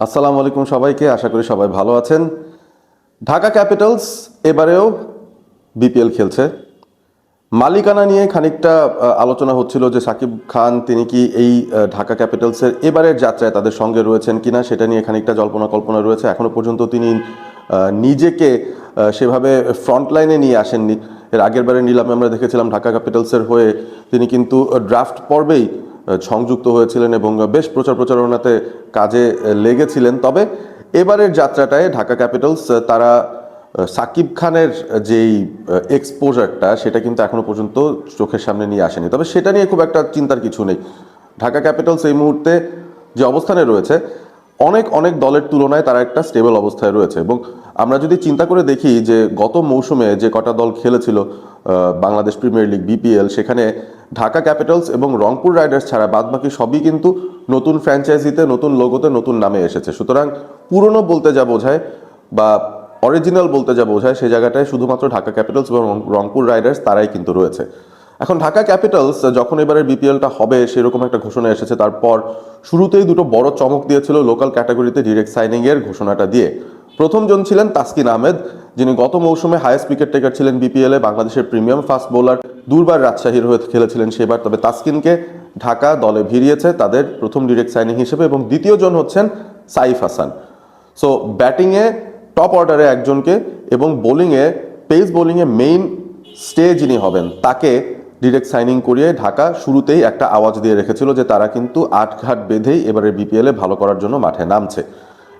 আসসালামু আলাইকুম সবাইকে, আশা করি সবাই ভালো আছেন। ঢাকা ক্যাপিটালস এবারেও বিপিএল খেলছে। মালিকানা নিয়ে খানিকটা আলোচনা হচ্ছিল যে সাকিব খান, তিনি কি এই ঢাকা ক্যাপিটালসের এবারের যাত্রায় তাদের সঙ্গে রয়েছেন কিনা সেটা নিয়ে খানিকটা জল্পনা কল্পনা রয়েছে। এখনও পর্যন্ত তিনি নিজেকে সেভাবে ফ্রন্ট লাইনে নিয়ে আসেননি। এর আগের বারে নিলামে আমরা দেখেছিলাম ঢাকা ক্যাপিটালসের হয়ে তিনি কিন্তু ড্রাফট পর্বেই সংযুক্ত হয়েছিলেন এবং বেশ প্রচার প্রচারণাতে কাজে লেগেছিলেন। তবে এবারের যাত্রাটায় ঢাকা ক্যাপিটালস তারা সাকিব খানের যেই এক্সপোজারটা সেটা কিন্তু এখনও পর্যন্ত চোখের সামনে নিয়ে আসেনি। তবে সেটা নিয়ে খুব একটা চিন্তার কিছু নেই। ঢাকা ক্যাপিটালস এই মুহূর্তে যে অবস্থানে রয়েছে, অনেক অনেক দলের তুলনায় তারা একটা স্টেবল অবস্থায় রয়েছে। এবং আমরা যদি চিন্তা করে দেখি যে গত মৌসুমে যে কটা দল খেলেছিল বাংলাদেশ প্রিমিয়ার লিগ বিপিএল সেখানে ঢাকা ক্যাপিটালস এবং রংপুর রাইডার্স ছাড়া বাদবাকি সবই কিন্তু নতুন ফ্র্যাঞ্চাইজিতে, নতুন লোগোতে, নতুন নামে এসেছে। সুতরাং পুরনো বলতে যা বোঝায় বা অরিজিনাল বলতে যা বোঝায় সেই জায়গাটায় শুধুমাত্র ঢাকা ক্যাপিটালস এবং রংপুর রাইডার্স তারাই কিন্তু রয়েছে। এখন ঢাকা ক্যাপিটালস যখন এবারে বিপিএলটা হবে সেরকম একটা ঘোষণা এসেছে। তারপর শুরুতেই দুটো বড় চমক দিয়েছিল লোকাল ক্যাটাগরিতে ডিরেক্ট সাইনিংয়ের ঘোষণাটা দিয়ে। প্রথমজন ছিলেন তাসকিন আহমেদ যিনি গত মৌসুমে হাইয়েস্ট উইকেট টেকার ছিলেন বিপিএল বাংলাদেশের প্রিমিয়াম ফাস্ট বোলার দুর্বার রাজশাহীর হয়ে খেলেছিলেন সেবার। তবে তাসকিনকে ঢাকা দলে ভিড়িয়েছে তাদের প্রথম ডিরেক্ট সাইনিং হিসেবে এবং দ্বিতীয় জন হচ্ছেন সাইফ হাসান। সো ব্যাটিংয়ে টপ অর্ডারে একজনকে এবং বোলিংয়ে পেস বোলিংয়ে মেইন স্টে যিনি হবেন। তাকে ডিরেক্ট সাইনিং করিয়ে ঢাকা শুরুতেই একটা আওয়াজ দিয়ে রেখেছিল যে তারা কিন্তু আট ঘাট বেঁধেই এবারে বিপিএলে ভালো করার জন্য মাঠে নামছে।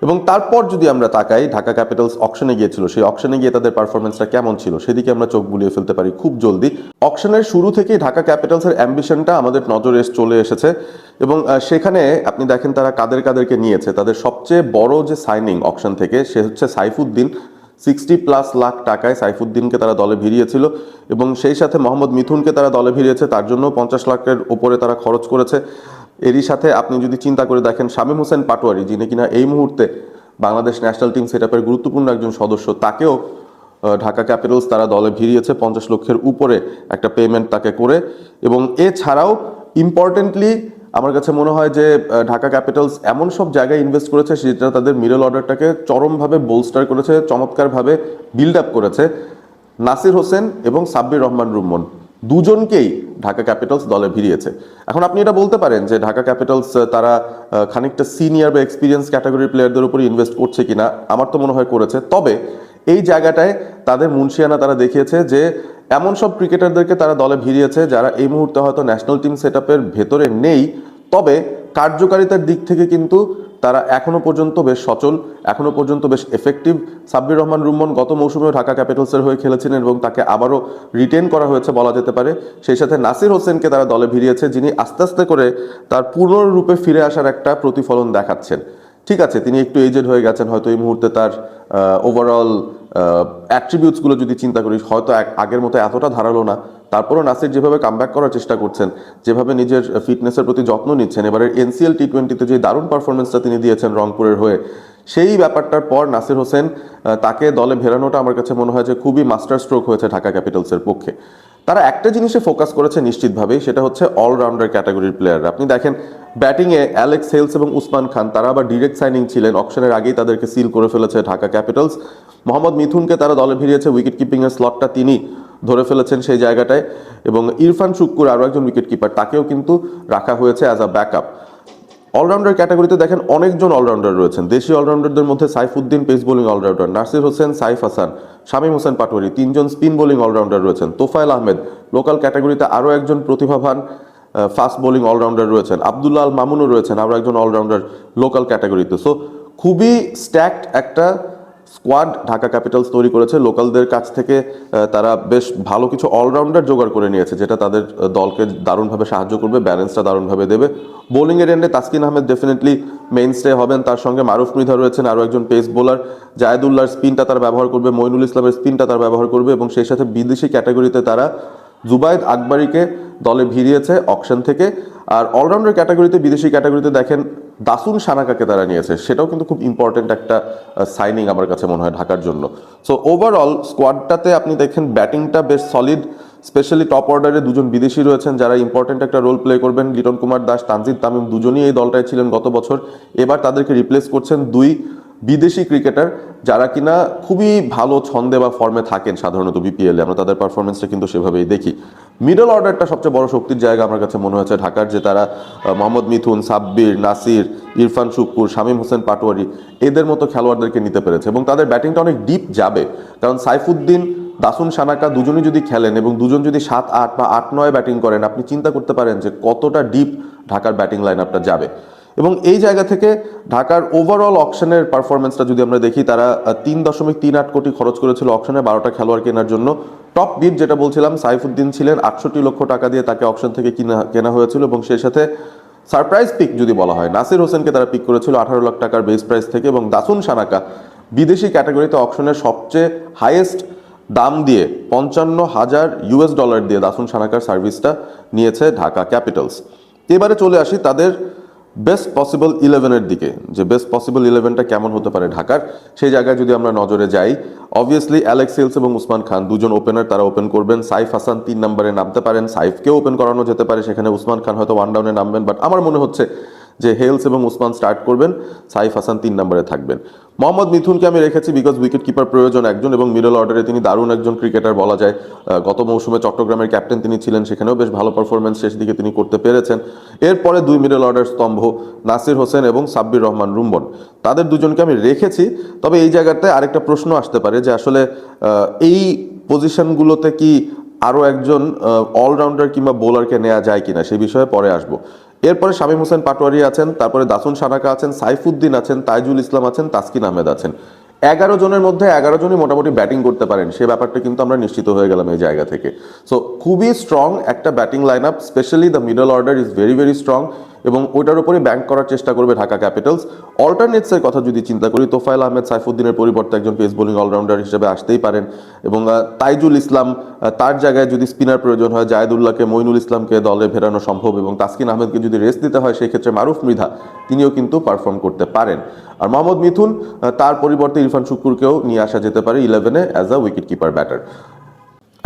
এবং তারপর যদি আমরা তাকাই, ঢাকা ক্যাপিটালস অকশনে গিয়েছিল, সেই অকশনে গিয়ে তাদের পারফরমেন্সটা কেমন ছিল? সেদিকে আমরা চোখ বুলিয়ে ফেলতে পারি খুব জলদি। অকশনের শুরু থেকেই ঢাকা ক্যাপিটালসের অ্যাম্বিশনটা আমাদের নজরে চলে এসেছে। এবং সেখানে আপনি দেখেন তারা কাদের কাদেরকে নিয়েছে। তাদের সবচেয়ে বড় যে সাইনিং অকশন থেকে, সে হচ্ছে সাইফুদ্দিন। সিক্সটি প্লাস লাখ টাকায় সাইফুদ্দিনকে তারা দলে ভিড়িয়েছিল এবং সেই সাথে মোহাম্মদ মিথুনকে তারা দলে ভিড়িয়েছে। তার জন্য পঞ্চাশ লাখের ওপরে তারা খরচ করেছে। এরই সাথে আপনি যদি চিন্তা করে দেখেন, শামীম হোসেন পাটোয়ারি, যিনি কিনা এই মুহূর্তে বাংলাদেশ ন্যাশনাল টিম সেট গুরুত্বপূর্ণ একজন সদস্য, তাকেও ঢাকা ক্যাপিটালস তারা দলে ভিড়িয়েছে পঞ্চাশ লক্ষের উপরে একটা পেমেন্ট তাকে করে। এবং এছাড়াও ইম্পর্টেন্টলি আমার কাছে মনে হয় যে ঢাকা ক্যাপিটালস এমন সব জায়গায় ইনভেস্ট করেছে, সেটা তাদের মিডল অর্ডারটাকে চরমভাবে বোলস্টার করেছে, চমৎকারভাবে বিল্ড আপ করেছে। নাসির হোসেন এবং সাব্বির রহমান রুম্মন। দুজনকেই ঢাকা ক্যাপিটালস দলে ভিড়িয়েছে। এখন আপনি এটা বলতে পারেন যে ঢাকা ক্যাপিটালস তারা খানিকটা সিনিয়র বা এক্সপিরিয়েন্স ক্যাটাগরি প্লেয়ারদের উপর ইনভেস্ট করছে কিনা, আমার তো মনে হয় করেছে। তবে এই জায়গাটায় তাদের মুন্সিয়ানা তারা দেখিয়েছে যে এমন সব ক্রিকেটারদেরকে তারা দলে ভিড়িয়েছে যারা এই মুহূর্তে হয়তো ন্যাশনাল টিম সেট ভেতরে নেই। তবে কার্যকারিতার দিক থেকে কিন্তু তারা এখনও পর্যন্ত বেশ সচল, এখনও পর্যন্ত বেশ এফেক্টিভ সাব্বির রহমান রুম্মন গত মৌসুমেও ঢাকা ক্যাপিটালসের হয়ে খেলেছিলেন এবং তাকে আবারও রিটেন করা হয়েছে বলা যেতে পারে। সেই সাথে নাসির হোসেনকে তারা দলে ভিড়িয়েছে, যিনি আস্তে আস্তে করে তার পূর্ণরূপে ফিরে আসার একটা প্রতিফলন দেখাচ্ছেন। ঠিক আছে, তিনি একটু এজেড হয়ে গেছেন, হয়তো এই মুহূর্তে তার ওভারঅল অ্যাট্রিবিউটসগুলো যদি চিন্তা করি হয়তো আগের মতো এতটা ধারালো না। তারপরও নাসির যেভাবে কামব্যাক করার চেষ্টা করছেন, যেভাবে নিজের ফিটনেসের প্রতি যত্ন নিচ্ছেন এবারে এনসিএল টি টোয়েন্টিতে যে দারুণ পারফরমেন্সটা তিনি দিয়েছেন রংপুরের হয়ে, সেই ব্যাপারটার পর নাসির হোসেন তাকে দলে ভেরানোটা আমার কাছে মনে হয় যে খুবই মাস্টার স্ট্রোক হয়েছে ঢাকা ক্যাপিটালসের পক্ষে। তারা একটা জিনিসে ফোকাস করেছে নিশ্চিতভাবেই, সেটা হচ্ছে অলরাউন্ডার ক্যাটাগরির প্লেয়ার আপনি দেখেন ব্যাটিংয়ে অ্যালেক্স হেলস এবং উসমান খান তারা আবার ডিরেক্ট সাইনিং ছিলেন অপশনের আগেই তাদেরকে সিল করে ফেলেছে ঢাকা ক্যাপিটালস। মোহাম্মদ মিথুনকে তারা দলে ভিড়িয়েছে উইকেট কিপিংয়ের স্লটটা তিনি ধরে ফেলেছেন সেই জায়গাটায়। এবং ইরফান শুক্কুর আরও একজন উইকেট কিপার তাকেও কিন্তু রাখা হয়েছে অ্যাজ আ ব্যাকআপ অলরাউন্ডার ক্যাটাগরিতে দেখেন অনেকজন অলরাউন্ডার রয়েছেন। দেশি অলরাউন্ডারদের মধ্যে Saifuddin pace bowling allrounder Nasir Hossain, Saif Hasan, Shamim Hossain Patwari, তিনজন স্পিন বোলিং অলরাউন্ডার রয়েছেন। তোফায়েল আহমেদ লোকাল ক্যাটাগরিতে আরও একজন প্রতিভাবান ফাস্ট বোলিং অলরাউন্ডার রয়েছেন। আবদুল্লাহ আল মামুনও রয়েছেন আরও একজন অলরাউন্ডার লোকাল ক্যাটাগরিতে সো খুবই স্ট্যাক্ট একটা স্কোয়াড ঢাকা ক্যাপিটালস তৈরি করেছে। লোকালদের কাছ থেকে তারা বেশ ভালো কিছু অলরাউন্ডার জোগাড় করে নিয়েছে, যেটা তাদের দলকে দারুণভাবে সাহায্য করবে ব্যালেন্সটা দারুণভাবে দেবে। বোলিংয়ের এন্ডে Taskin Ahmed definitely mainstay হবেন। তার সঙ্গে মারুফ মৃধা রয়েছেন, আরও একজন পেস বোলার জায়দুল্লাহর স্পিনটা তারা ব্যবহার করবে, মইনুল ইসলামের স্পিনটা তারা ব্যবহার করবে, এবং সেই সাথে বিদেশি ক্যাটাগরিতে তারা জুবাইদ আকবরীকে দলে ভিড়িয়েছে অকশন থেকে। আর অলরাউন্ডার ক্যাটাগরিতে বিদেশি ক্যাটাগরিতে দেখেন দাসুন সানাকাকে তারা নিয়েছে, সেটাও কিন্তু খুব ইম্পর্টেন্ট একটা সাইনিং আমার কাছে মনে হয় ঢাকার জন্য। সো ওভারঅল স্কোয়াডটাতে আপনি দেখেন ব্যাটিংটা বেশ সলিড স্পেশালি টপ অর্ডারে দুজন বিদেশি রয়েছেন যারা ইম্পর্টেন্ট একটা রোল প্লে করবেন। লিটন কুমার দাস, তানজিদ তামিম দুজনই এই দলটায় ছিলেন গত বছর। এবার তাদেরকে রিপ্লেস করছেন দুই বিদেশি ক্রিকেটার যারা কিনা খুবই ভালো ছন্দে বা ফর্মে থাকেন সাধারণত বিপিএলে আমরা তাদের পারফরমেন্সটা কিন্তু সেভাবেই দেখি। মিডল অর্ডারটা সবচেয়ে বড় শক্তির জায়গা আমার কাছে মনে হয়েছে ঢাকার, যে তারা মোহাম্মদ মিথুন, সাব্বির, নাসির, ইরফান শুক্কুর, শামীম হোসেন পাটোয়ারি এদের মতো খেলোয়াড়দেরকে নিতে পেরেছে এবং তাদের ব্যাটিংটা অনেক ডিপ যাবে। কারণ সাইফুদ্দিন, দাসুন সানাকা দুজনই যদি খেলেন এবং দুজন যদি সাত, আট বা আট, নয় ব্যাটিং করেন, আপনি চিন্তা করতে পারেন যে কতটা ডিপ ঢাকার ব্যাটিং লাইন আপটা যাবে। এবং এই জায়গা থেকে ঢাকার ওভারঅল অকশনের পারফরমেন্সটা যদি আমরা দেখি, তারা তিন দশমিক তিন আট কোটি খরচ করেছিল অকশনে বারোটা খেলোয়াড় কেনার জন্য। টপ বিট যেটা বলছিলাম, সাইফুদ্দিন ছিলেন, আটষট্টি লক্ষ টাকা দিয়ে তাকে অকশন থেকে কিনা, কেনা হয়েছিল এবং সেই সাথে সারপ্রাইজ পিক যদি বলা হয়, নাসির হোসেনকে তারা পিক করেছিল আঠারো লাখ টাকার বেস প্রাইস থেকে এবং দাসুন সানাকা বিদেশি ক্যাটাগরিতে অকশনের সবচেয়ে হাইয়েস্ট দাম দিয়ে পঞ্চান্ন হাজার ইউএস ডলার দিয়ে দাসুন সানাকার সার্ভিসটা নিয়েছে ঢাকা ক্যাপিটালস এবারে চলে আসি তাদের বেস্ট পসিবল ইলেভেনের দিকে, যে বেস্ট পসিবল ইলেভেনটা কেমন হতে পারে ঢাকার, সেই জায়গায় যদি আমরা নজরে যাই অবভিয়াসলি অ্যালেক্স হিলস এবং উসমান খান দুজন ওপেনার তারা ওপেন করবেন। সাইফ হাসান তিন নম্বরে নামতে পারেন। সাইফকেও ওপেন করানো যেতে পারে, সেখানে উসমান খান হয়তো ওয়ান ডাউনে নামবেন। বাট আমার মনে হচ্ছে যে হেলস এবং উসমান স্টার্ট করবেন, সাইফ হাসান তিন নম্বরে থাকবেন। মোহাম্মদ মিথুনকে আমি রেখেছি বিকজ উইকেট কিপার প্রয়োজন একজন এবং মিডল অর্ডারে তিনি দারুণ একজন ক্রিকেটার বলা যায়। গত মৌসুমে চট্টগ্রামের ক্যাপ্টেন তিনি ছিলেন, সেখানেও বেশ ভালো পারফরমেন্স শেষ দিকে তিনি করতে পেরেছেন। এরপরে দুই মিডল অর্ডার স্তম্ভ, নাসির হোসেন এবং সাব্বির রহমান রুম্বন। তাদের দুজনকে আমি রেখেছি, তবে এই জায়গাতে আরেকটা প্রশ্ন আসতে পারে যে আসলে এই পজিশনগুলোতে কি আরও একজন অলরাউন্ডার কিংবা বোলারকে নেওয়া যায় কিনা, সে বিষয়ে পরে আসব। এরপরে শামীম হোসেন পাটোয়ারি আছেন, তারপরে দাসুন সারাকা আছেন, সাইফুদ্দিন আছেন, তাইজুল ইসলাম আছেন, তাসকিন আহমেদ আছেন। এগারো জনের মধ্যে এগারো জনই মোটামুটি ব্যাটিং করতে পারেন, সে ব্যাপারটা কিন্তু আমরা নিশ্চিত হয়ে গেলাম এই জায়গা থেকে। সো খুবই স্ট্রং একটা batting line up specially the middle order is very very strong এবং ওইটার উপরে ব্যাংক করার চেষ্টা করবে ঢাকা ক্যাপিটালস অল্টারনেটসের কথা যদি চিন্তা করি, তোফায়েল আহমেদ সাইফুদ্দিনের পরিবর্তে একজন পেস বোলিং অলরাউন্ডার হিসেবে আসতেই পারেন এবং তাইজুল ইসলাম তার জায়গায় যদি স্পিনার প্রয়োজন হয়, জায়দুল্লাহকে মইনুল ইসলামকে দলে ফেরানো সম্ভব এবং তাসকিন আহমেদকে যদি রেস্ট দিতে হয় সেই ক্ষেত্রে মারুফ মৃধা, তিনিও কিন্তু পারফর্ম করতে পারেন। আর মোহাম্মদ মিথুন তার পরিবর্তে ইরফান শুক্কুরকেও নিয়ে আসা যেতে পারে ইলেভেনে as a wicket keeper batter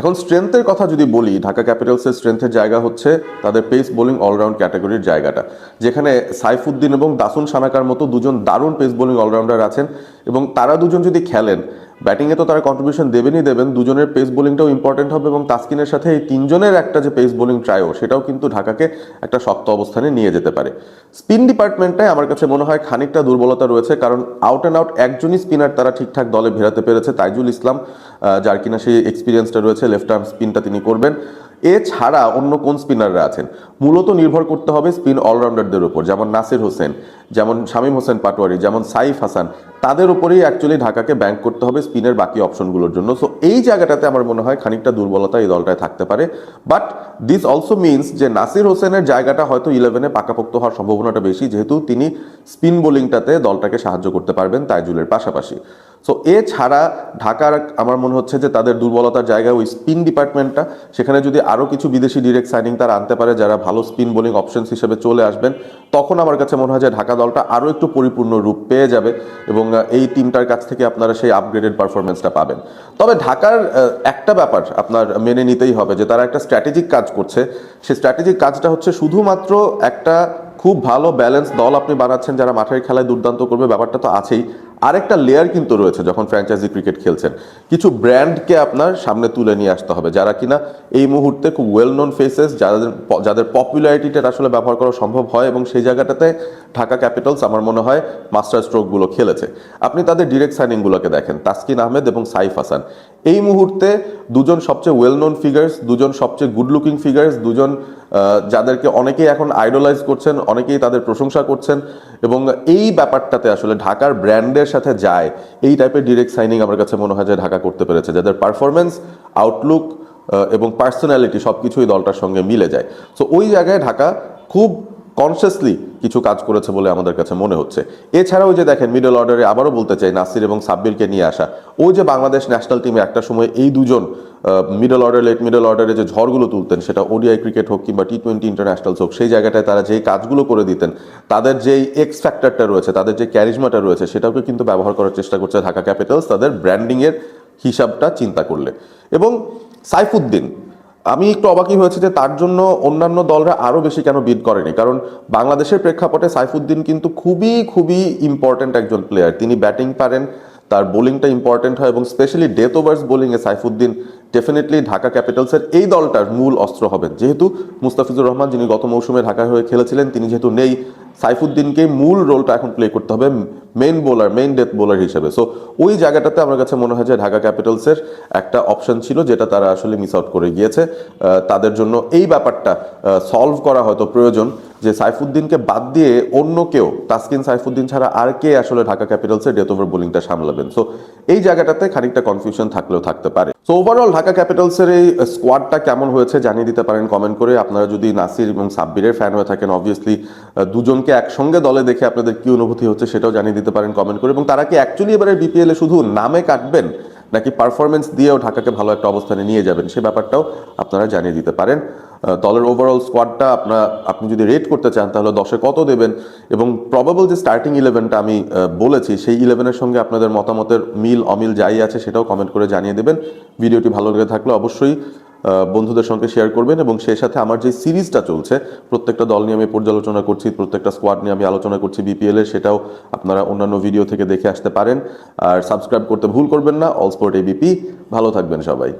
এখন স্ট্রেংথের কথা যদি বলি, ঢাকা ক্যাপিটালসের স্ট্রেংথের জায়গা হচ্ছে তাদের পেস বোলিং অলরাউন্ড ক্যাটাগরির জায়গাটা। যেখানে সাইফুদ্দিন এবং দাসুন সানাকার মতো দুজন দারুণ পেস বোলিং অলরাউন্ডার আছেন এবং তারা দুজন যদি খেলেন ব্যাটিংয়ে তো তারা কন্ট্রিবিউশন দেবেনই দেবেন, দুজনের পেস বোলিংটাও ইম্পর্টেন্ট হবে এবং তাস্কিনের সাথে এই তিনজনের একটা যে পেস বোলিং ট্রায়ও সেটাও কিন্তু ঢাকাকে একটা শক্ত অবস্থানে নিয়ে যেতে পারে। স্পিন ডিপার্টমেন্টটায় আমার কাছে মনে হয় খানিকটা দুর্বলতা রয়েছে, কারণ আউট অ্যান্ড আউট একজনই স্পিনার তারা ঠিকঠাক দলে ভেরাতে পেরেছে, তাইজুল ইসলাম যার কিনা সেই এক্সপিরিয়েন্সটা রয়েছে লেফট আর্ম স্পিনটা তিনি করবেন। এছাড়া অন্য কোন স্পিনাররা আছেন? মূলত নির্ভর করতে হবে স্পিন অলরাউন্ডারদের উপর, যেমন নাসির হোসেন, যেমন শামীম হোসেন পাটোয়ারি, যেমন সাইফ হাসান, তাদের উপরেই অ্যাকচুয়ালি ঢাকাকে ব্যাংক করতে হবে স্পিনের বাকি অপশনগুলোর জন্য। সো এই জায়গাটাতে আমার মনে হয় খানিকটা দুর্বলতা এই দলটায় থাকতে পারে। বাট দিস অলসো মিনস যে নাসির হোসেনের জায়গাটা হয়তো ইলেভেনে পাকাপোক্ত হওয়ার সম্ভাবনাটা বেশি, যেহেতু তিনি স্পিন বোলিংটাতে দলটাকে সাহায্য করতে পারবেন তাইজুলের পাশাপাশি। সো এছাড়া ঢাকার, আমার মনে হচ্ছে যে তাদের দুর্বলতার জায়গায় ওই স্পিন ডিপার্টমেন্টটা সেখানে যদি আরও কিছু বিদেশি ডিরেক্ট সাইনিং তারা আনতে পারে, যারা ভালো স্পিন বোলিং অপশনস হিসেবে চলে আসবেন, তখন আমার কাছে মনে হয় যে ঢাকা দলটা আরও একটু পরিপূর্ণ রূপ পেয়ে যাবে এবং এই টিমটার কাছ থেকে আপনারা সেই আপগ্রেডেড পারফরমেন্সটা পাবেন। তবে ঢাকার একটা ব্যাপার আপনার মেনে নিতেই হবে যে তারা একটা স্ট্র্যাটেজিক কাজ করছে। সেই স্ট্র্যাটেজিক কাজটা হচ্ছে শুধুমাত্র একটা খুব ভালো ব্যালেন্স দল আপনি বানাচ্ছেন যারা মাঠের খেলায় দুর্দান্ত করবে, ব্যাপারটা তো আছেই। আরেকটা লেয়ার কিন্তু রয়েছে যখন ফ্র্যাঞ্চাইজি ক্রিকেট খেলছেন। কিছু ব্র্যান্ডকে আপনার সামনে তুলে নিয়ে আসতে হবে, যারা কিনা এই মুহূর্তে খুব ওয়েল নোন ফেসেস যাদের যাদের পপুলারিটিটা আসলে ব্যবহার করা সম্ভব হয় এবং সেই জায়গাটাতে ঢাকা ক্যাপিটালস আমার মনে হয় মাস্টার স্ট্রোকগুলো খেলেছে। আপনি তাদের ডিরেক্ট সাইনিংগুলোকে দেখেন, তাসকিন আহমেদ এবং সাইফ হাসান। এই মুহূর্তে দুজন সবচেয়ে ওয়েল নোন ফিগার্স দুজন সবচেয়ে গুড লুকিং ফিগার্স দুজন যাদেরকে অনেকেই এখন আইডলাইজ করছেন, অনেকেই তাদের প্রশংসা করছেন এবং এই ব্যাপারটাতে আসলে ঢাকার ব্র্যান্ডের সাথে যায়, এই টাইপের ডিরেক্ট সাইনিং আমার কাছে মনে হয় যে ঢাকা করতে পেরেছে, যাদের পারফরমেন্স আউটলুক এবং পার্সোনালিটি সব কিছুই দলটার সঙ্গে মিলে যায়। সো ওই জায়গায় ঢাকা খুব কনসিয়াসলি কিছু কাজ করেছে বলে আমাদের কাছে মনে হচ্ছে। এছাড়াও যে দেখেন মিডল অর্ডারে আবারও বলতে চাই, নাসির এবং সাব্বিরকে নিয়ে আসা। ওই যে বাংলাদেশ ন্যাশনাল টিমে একটা সময় এই দুজন মিডল অর্ডার লেট মিডল অর্ডারে যে ঝড়গুলো তুলতেন, সেটা ওডিআই ক্রিকেট হোক কিংবা টি টোয়েন্টি ইন্টারন্যাশনাল হোক, সেই জায়গাটায় তারা যেই কাজগুলো করে দিতেন, তাদের যেই এক্স ফ্যাক্টরটা রয়েছে, তাদের যে ক্যারিজমাটা রয়েছে, সেটাকে কিন্তু ব্যবহার করার চেষ্টা করছে ঢাকা ক্যাপিটালস তাদের ব্র্যান্ডিংয়ের হিসাবটা চিন্তা করলে। এবং সাইফুদ্দিন আমি একটু অবাকই হয়েছে যে তার জন্য অন্যান্য দলরা আরও বেশি কেন বিড করেনি। কারণ বাংলাদেশের প্রেক্ষাপটে সাইফুদ্দিন কিন্তু খুবই খুবই ইম্পর্ট্যান্ট একজন প্লেয়ার তিনি ব্যাটিং পারেন, তার বোলিংটা ইম্পর্টেন্ট হয় এবং স্পেশালি ডেথ ওভার্স বোলিংয়ে সাইফুদ্দিন ডেফিনেটলি ঢাকা ক্যাপিটালসের এই দলটার মূল অস্ত্র হবেন। যেহেতু মুস্তাফিজুর রহমান, যিনি গত মৌসুমে ঢাকা হয়ে খেলেছিলেন, তিনি যেহেতু নেই সাইফুদ্দিনকে মূল রোলটা এখন প্লে করতে হবে main bowler main death bowler হিসেবে। সো ওই জায়গাটাতে আমার কাছে মনে হয় যে ঢাকা ক্যাপিটালসের একটা অপশন ছিল যেটা তারা আসলে মিস আউট করে গিয়েছে। তাদের জন্য এই ব্যাপারটা সলভ করা হয়তো প্রয়োজন যে সাইফুদ্দিনকে বাদ দিয়ে অন্য কেউ, তাসকিন সাইফুদ্দিন ছাড়া আর কে আসলে ঢাকা ক্যাপিটালসের ডেথ ওভার বোলিংটা সামলাবেন। সো এই জায়গাটাতে খানিকটা কনফিউশন থাকলেও থাকতে পারে। সো ওভারঅল ঢাকা ক্যাপিটালসের এই স্কোয়াডটা কেমন হয়েছে জানিয়ে দিতে পারেন কমেন্ট করে। আপনারা যদি নাসির এবং সাব্বিরের ফ্যান হয়ে থাকেন অবভিয়াসলি দুজনকে একসঙ্গে দলে দেখে আপনাদের কি অনুভূতি হচ্ছে সেটাও জানিয়ে দিতে পারেন কমেন্ট করে। এবং তারা কি অ্যাকচুয়ালি এবারে বিপিএলে শুধু নামে কাটবেন, নাকি পারফরমেন্স দিয়েও ঢাকাকে ভালো একটা অবস্থানে নিয়ে যাবেন, সে ব্যাপারটাও আপনারা জানিয়ে দিতে পারেন। দলের ওভারঅল স্কোয়াডটা আপনার, আপনি যদি রেট করতে চান, তাহলে দশে কত দেবেন? এবং প্রবাবল যে স্টার্টিং ইলেভেনটা আমি বলেছি, সেই ইলেভেনের সঙ্গে আপনাদের মতামতের মিল, অমিল যাই আছে সেটাও কমেন্ট করে জানিয়ে দেবেন। ভিডিওটি ভালো লেগে থাকলে অবশ্যই বন্ধুদের সঙ্গে শেয়ার করবেন এবং সেই সাথে আমার যে সিরিজটা চলছে, প্রত্যেকটা দল নিয়ে আমি পর্যালোচনা করছি, প্রত্যেকটা স্কোয়াড নিয়ে আমি আলোচনা করছি বিপিএল এর, সেটাও আপনারা অন্যান্য ভিডিও থেকে দেখে আসতে পারেন। আর সাবস্ক্রাইব করতে ভুল করবেন না। অল স্পোর্ট এবিপি ভালো থাকবেন সবাই।